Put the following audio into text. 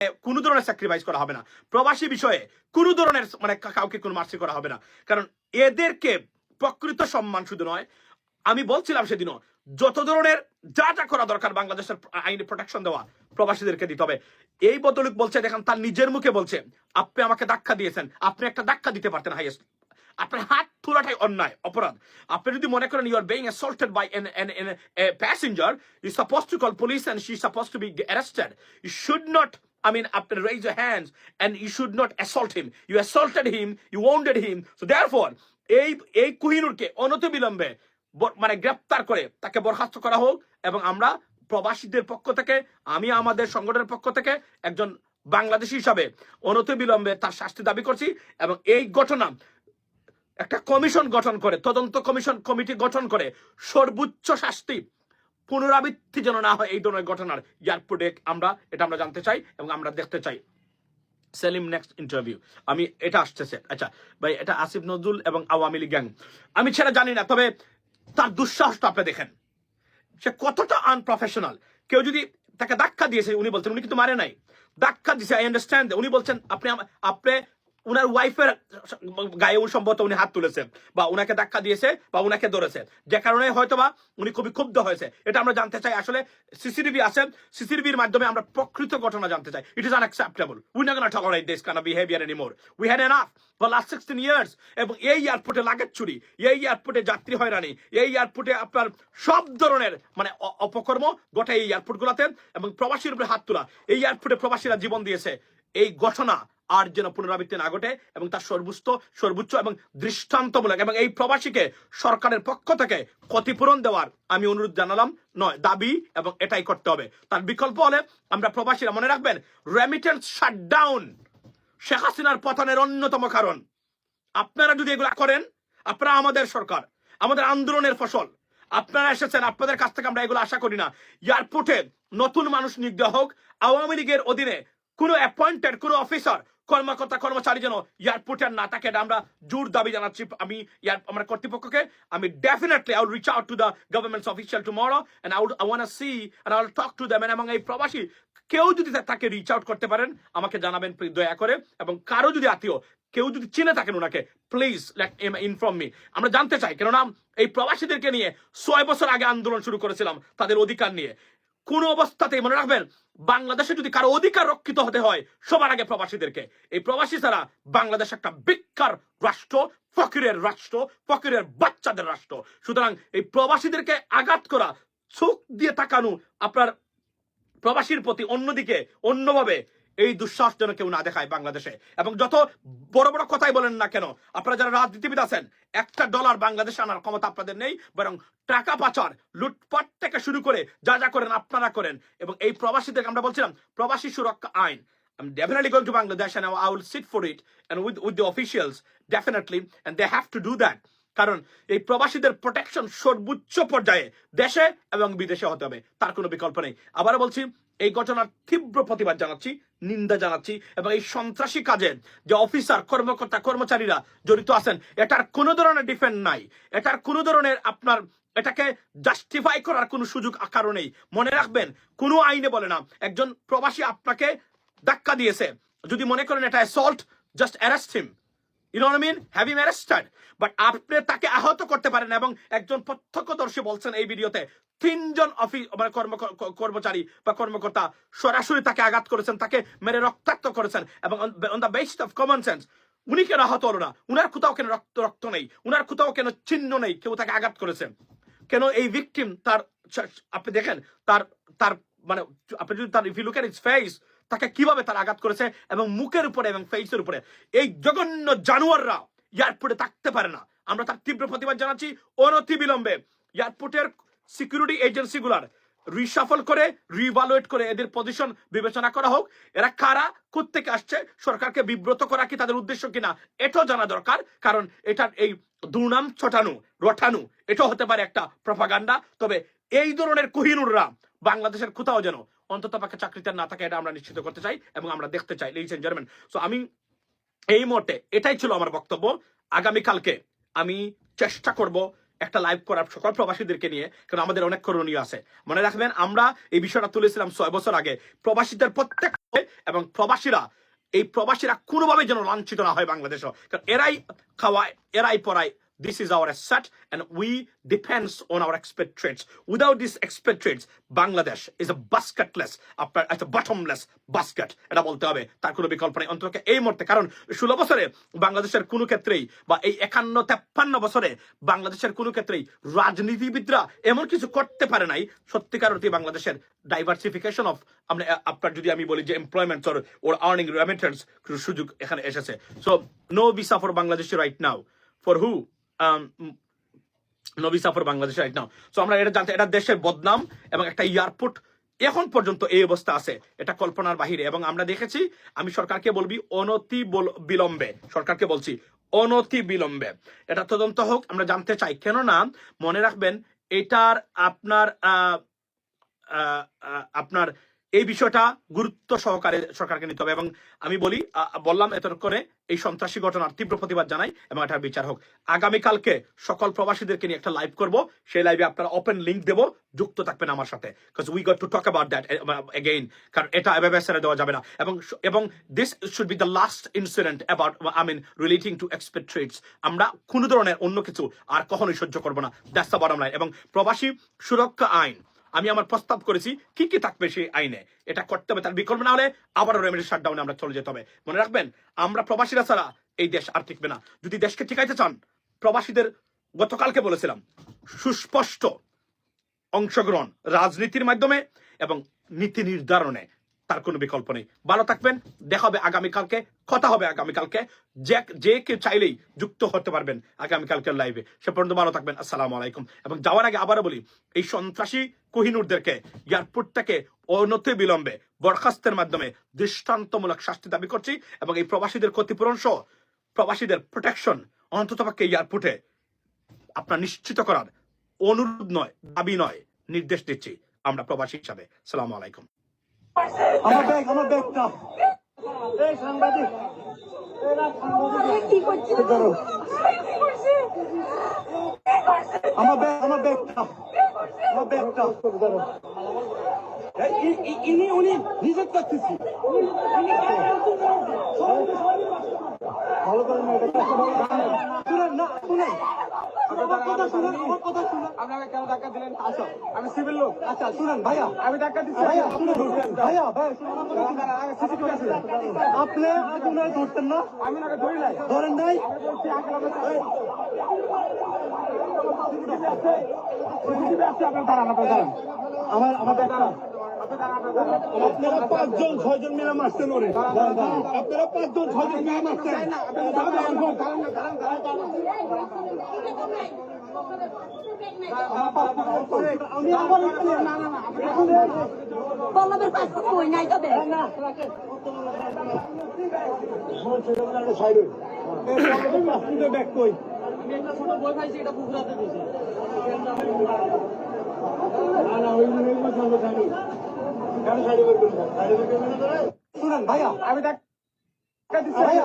কোনো ধরনের স্যাক্রিফাইস করা হবে না। প্রবাসী বিষয়ে কোনো ধরনের মানে কাউকে কোনো মার্সি করা হবে না। কারণ এদেরকে প্রকৃত সম্মান শুধু নয়, আমি বলছিলাম সেদিনও, যত ধরনের যা যা করা দরকার বাংলাদেশের আইনি প্রোটেকশন দেওয়া প্রবাসীদেরকে দিতে হবে। এই বদলুক বলছে, দেখেন, তার নিজের মুখে বলছে, আপনি আমাকে ধাক্কা দিয়েছেন। আপনি একটা ধাক্কা দিতে পারতেন হাইয়েস্ট আপনার হাত তোলাটাই অন্যায়, অপরাধ। আপনি যদি মনে করেন you are being assaulted by an an an passenger you suppose to call police and she suppose to be arrested you should not I mean, after raise your hands and you should not assault him. You assaulted him, you wounded him. So therefore, এই এই কুহিনুরকে অনতিবিলম্বে মানে গ্রেপ্তার করে তাকে বরখাস্ত করা হোক এবং আমরা প্রবাসীদের পক্ষ থেকে আমি আমাদের সংগঠনের পক্ষ থেকে একজন বাংলাদেশী হিসাবে অনতিবিলম্বে তার শাস্তি দাবি করছি এবং এই ঘটনা একটা কমিশন গঠন করে তদন্ত কমিশন কমিটি গঠন করে সর্বোচ্চ শাস্তি পুনরাবৃত্তি যেন না হয় এই ধরনের ঘটনার। এয়ারপোর্টে আমরা, এটা আমরা জানতে চাই এবং আমরা দেখতে চাই। সেলিম নেক্সট ইন্টারভিউ আমি, এটা আসতেছে। আচ্ছা ভাই, এটা আসিফ নজরুল এবং আওয়ামী লীগ গ্যাং আমি সেটা জানি না, তবে তার দুঃসাহসটা আপনি দেখেন। সে কতটা আনপ্রফেশনাল কেউ যদি তাকে ধাক্কা দিয়েছে, উনি বলছেন, উনি কিন্তু মারে নাই। ধাক্কা দিয়েছে আই আন্ডারস্ট্যান্ড উনি বলছেন, আপনি আপনি উনার ওয়াইফের গায়ে উনি সম্ভবত উনি হাত তুলেছে, বা উনাকে ধাক্কা দিয়েছে, বা উনাকে ধরেছে। যে কারণে হয়তো বা উনি খুবই ক্ষুব্ধ হয়েছে। এটা আমরা জানতে চাই, আসলে সিসিটিভি আছে সিসিটিভির মাধ্যমে আমরা প্রকৃত ঘটনা জানতে চাই। ইট ইজ আনএক্সেপ্টেবল উই না gonna tolerate this kind of behaviour anymore we had enough for last sixteen years এবং এই এয়ারপোর্টে লাগেজ চুরি, এই এয়ারপোর্টে যাত্রী হয়রানি, এই এয়ারপোর্টে আপনার সব ধরনের মানে অপকর্ম গোটা এই এয়ারপোর্ট গুলাতে এবং প্রবাসীর উপরে হাত তোলা। এই এয়ারপোর্টে প্রবাসীরা জীবন দিয়েছে। এই ঘটনা আর যেন পুনরাবৃত্তি না ঘটে এবং তার সর্বোচ্চ সর্বোচ্চ এবং দৃষ্টান্তমূলক এবং এই প্রবাসীকে সরকারের পক্ষ থেকে ক্ষতিপূরণ দেওয়ার আমি অনুরোধ জানালাম। নয়, দাবি এবং এটাই করতে হবে। তার বিকল্প হলে আমরা প্রবাসীরা মনে রাখবেন রেমিটেন্স শাটডাউন শেখ হাসিনার পতনের অন্যতম কারণ। আপনারা যদি এগুলা করেন, আপনারা আমাদের সরকার, আমাদের আন্দোলনের ফসল। আপনারা এসেছেন, আপনাদের কাছ থেকে আমরা এগুলো আশা করি না। এয়ারপোর্টে নতুন মানুষ নিয়োগ হোক, আওয়ামী লীগের অধীনে কোনো অ্যাপয়েন্টেড কোনো অফিসার কর্মকর্তা কর্মচারী যেন এয়ারপোর্টে আর না থাকে আমরা জোর দাবি জানাচ্ছি। আমি আমার কর্তৃপক্ষকে, আমি definitely I reach out to the government's official tomorrow and I I want see and I talk to them এবং এই প্রবাসী, কেউ যদি তাকে রিচ আউট করতে পারেন, আমাকে জানাবেন দয়া করে, এবং কারও যদি আত্মীয় কেউ যদি চিনে থাকেন ওনাকে প্লিজ ইনফর্ম মি আমরা জানতে চাই, কেননা এই প্রবাসীদেরকে নিয়ে ছয় বছর আগে আন্দোলন শুরু করেছিলাম, তাদের অধিকার নিয়ে। কোন অবস্থাতেই মনে রাখবেন, বাংলাদেশে যদি কারও অধিকার রক্ষিত হতে হয়, সবার আগে প্রবাসীদেরকে। এই প্রবাসী ছাড়া বাংলাদেশ একটা বিক্ষার রাষ্ট্র, ফকিরের রাষ্ট্র, ফকিরের বাচ্চাদের রাষ্ট্র। সুতরাং এই প্রবাসীদেরকে আঘাত করা, চোখ দিয়ে তাকানো, আপনার প্রবাসীর প্রতি অন্যদিকে, অন্যভাবে এই দুঃসাহস যেন কেউ না দেখায় বাংলাদেশে। এবং যত বড় বড় কথাই বলেন না কেন আপনারা যারা রাজনীতিবিদ আছেন একটা ডলার বাংলাদেশে আনার ক্ষমতা আপনাদের নেই বরং টাকা পাচার লুটপাট থেকে শুরু করে যা যা করেন আপনারা করেন। এবং এই প্রবাসীদের আমরা বলছিলাম প্রবাসী সুরক্ষা আইন। I'm definitely going to Bangladesh and I will sit for it and with, with the officials, definitely, and they have to do that. কারণ এই প্রবাসীদের প্রোটেকশন সর্বোচ্চ পর্যায়ে দেশে এবং বিদেশে হতে হবে তার কোনো বিকল্প নেই। আবারও বলছি এই ঘটনার তীব্র প্রতিবাদ জানাচ্ছি, নিন্দা জানাচ্ছি এবং এই সন্ত্রাসী কাজে যে অফিসার, কর্মকর্তা, কর্মচারীরা জড়িত আছেন, এটার কোনো ধরনের ডিফেন্ড নাই। এটার কোনো ধরনের আপনার এটাকে জাস্টিফাই করার কোনো সুযোগ আকারও নেই। মনে রাখবেন, কোনো আইনে বলে না, একজন প্রবাসী আপনাকে ধাক্কা দিয়েছে। যদি মনে করেন এটা assault just arrest him you know mean have him arrested but আপনি তাকে আহত করতে পারেন এবং একজন প্রত্যক্ষদর্শী বলছেন এই ভিডিওতে, তিনজন অফিস মানে কর্ম কর্মচারী বা কর্মকর্তা সরাসরি তাকে আঘাত করেছেন, তাকে মেরে রক্তাক্ত করেছেন এবং on the basis of common sense উনি কেন আহত হলো না? উনার কোথাও কেন রক্ত রক্ত নেই? উনার কোথাও কেন চিহ্ন নেই? কেউ তাকে আঘাত করেছে? কেন এই ভিকটিম তার আপনি দেখেন, তার তার মানে আপনি যদি তার if you look at its face তাকে কীভাবে তার আঘাত করেছে এবং মুখের উপরে এবং ফেসের উপরে? এই জঘন্য জানোয়াররা এয়ারপোর্টে থাকতে পারে না। আমরা তার তীব্র প্রতিবাদ জানাচ্ছি অনতি বিলম্বে এয়ারপোর্টের সিকিউরিটি এজেন্সিগুলার রিসাফল করে রিভালুয়েট করে এদের পজিশন বিবেচনা করা হোক। এরা কারা, কোত্থেকে আসছে, সরকারকে বিব্রত করা কি তাদের উদ্দেশ্য কিনা, এটাও জানা দরকার। কারণ এটার এই দুর্নাম ছটানো, রটানো, এটাও হতে পারে একটা প্রপাগান্ডা তবে এই ধরনের কোহিনুররা বাংলাদেশের কোথাও যেন অন্তত পক্ষে চাকরিতে না থাকে এটা আমরা নিশ্চিত করতে চাই এবং আমরা দেখতে চাই লেডিস এন্ড জেন্টলম্যান সো আমি এই মুহূর্তে এটাই ছিল আমার বক্তব্য। আগামীকালকে আমি চেষ্টা করব একটা লাইভ করার সকল প্রবাসীদেরকে নিয়ে, কারণ আমাদের অনেক করণীয় আছে। মনে রাখবেন, আমরা এই বিষয়টা তুলেছিলাম ছয় বছর আগে। প্রবাসীদের প্রত্যেক এবং প্রবাসীরা, এই প্রবাসীরা কোনোভাবে যেন লাঞ্ছিত না হয় বাংলাদেশও। কারণ এরাই খাওয়ায়, এরাই পড়ায় This is our asset, and we depends on our expatriates. Without these expatriates, Bangladesh is a basketless, আপনার a bottomless basket. এটা বলতে হবে। তার কোনো বিকল্প নেই অন্তত এই মুহূর্তে। কারণ ষোলো বছরে বাংলাদেশের কোনো ক্ষেত্রেই বা এই একান্ন তেপ্পান্ন বছরে বাংলাদেশের কোনো ক্ষেত্রেই রাজনীতিবিদরা এমন কিছু করতে পারে নাই। সত্যিকার অর্থে বাংলাদেশের ডাইভার্সিফিকেশন অফ আমরা আপনার যদি আমি বলি যে এমপ্লয়মেন্ট ওর আর্নিং রেমিটেন্স সুযোগ এখানে এসেছে। So no visa for Bangladesh right now for who no visa for Bangladesh right now so আমরা এটা জানতে এটা দেশের বদনাম এবং একটা এয়ারপোর্ট এখন পর্যন্ত এই অবস্থা আছে। এটা কল্পনার বাহিরে। এবং আমরা দেখেছি, আমি সরকারকে বলবি অনতি বল- বিলম্বে সরকারকে বলছি অনতি বিলম্বে এটা তদন্ত হোক, আমরা জানতে চাই। কেননা, মনে রাখবেন, এটার আপনার আপনার এই বিষয়টা গুরুত্ব সহকারে সরকারকে নিতে হবে এবং আমি বলি বললাম এত করে এই সন্ত্রাসী ঘটনার তীব্র প্রতিবাদ জানাই এবং এটার বিচার হোক। আগামীকালকে সকল প্রবাসীদেরকে নিয়ে একটা লাইভ করব। সেই লাইভে আপনারা ওপেন লিংক দেবো, যুক্ত থাকবেন আমার সাথে। Because we got to talk about that again কারণ এটা এভাবে ছেড়ে দেওয়া যাবে না। এবং এবং this should be the last incident about I mean relating to expatriates আমরা কোনো ধরনের অন্য কিছু আর কখনোই সহ্য করব না। দ্যাটস দ্য বটম লাইন এবং প্রবাসী সুরক্ষা আইন আমি আমার প্রস্তাব করেছি, কি কি থাকবে সেই আইনে? এটা করতে হবে, তার বিকল্প না হলে আবারও রেমেডি শাটডাউনে আমরা চলে যেতে হবে। মনে রাখবেন, আমরা প্রবাসীরা ছাড়া এই দেশ আর টিকবে না। যদি দেশকে ঠিকাইতে চান, প্রবাসীদের গতকালকে বলেছিলাম, সুস্পষ্ট অংশগ্রহণ রাজনীতির মাধ্যমে এবং নীতি নির্ধারণে। তার কোনো বিকল্প নেই। ভালো থাকবেন, দেখা হবে আগামীকালকে, কথা হবে আগামীকালকে। যে যে কেউ চাইলেই যুক্ত হতে পারবেন আগামীকালকের লাইভে। সে পর্যন্ত ভালো থাকবেন, আসসালামু আলাইকুম। এবং যাওয়ার আগে আবারও বলি, এই সন্ত্রাসী কোহিনুরদেরকে এয়ারপোর্ট থেকে অনতি বিলম্বে বরখাস্তের মাধ্যমে দৃষ্টান্তমূলক শাস্তি দাবি করছি এবং এই প্রবাসীদের ক্ষতিপূরণ সহ প্রবাসীদের প্রোটেকশন অন্ততপক্ষে এয়ারপোর্টে আপনার নিশ্চিত করার অনুরোধ নয়, দাবি নয়, নির্দেশ দিচ্ছি আমরা প্রবাসী হিসাবে। সালাম আলাইকুম। আমার ব্যাগ আমার ব্যাগটা। এই সাংবাদিক আমার ব্যাগ আমার ব্যাগটা। আমার ব্যাগটা। ইনি উনি রিজেক্ট করতেছি। ভালো করে না, এটা কষ্ট করে না। শুনেন না শুনেন আমার কথা শুনেন আমার কথা শুনেন। আপনাকে কেন ধাক্কা দিলেন? আসো। আমি সিভিল লোক। আচ্ছা শুনেন ভাইয়া। আমি ধাক্কা দিচ্ছি। ভাইয়া শুনেন। ভাইয়া আপনি আগে ধরতেন না। আমি ওনাকে ধরি নাই। ধরেন নাই? আমাকে আমার আমার দাঁড়ান। আপনারা পাঁচজন ছয়জন মিলে মারছেন ওরে আপনারা পাঁচজন ছয়জন মিলে মারছেন পল্লবের পাসপোর্ট কই নাই তবে শুনেন ভাইয়া আমি ভাইয়া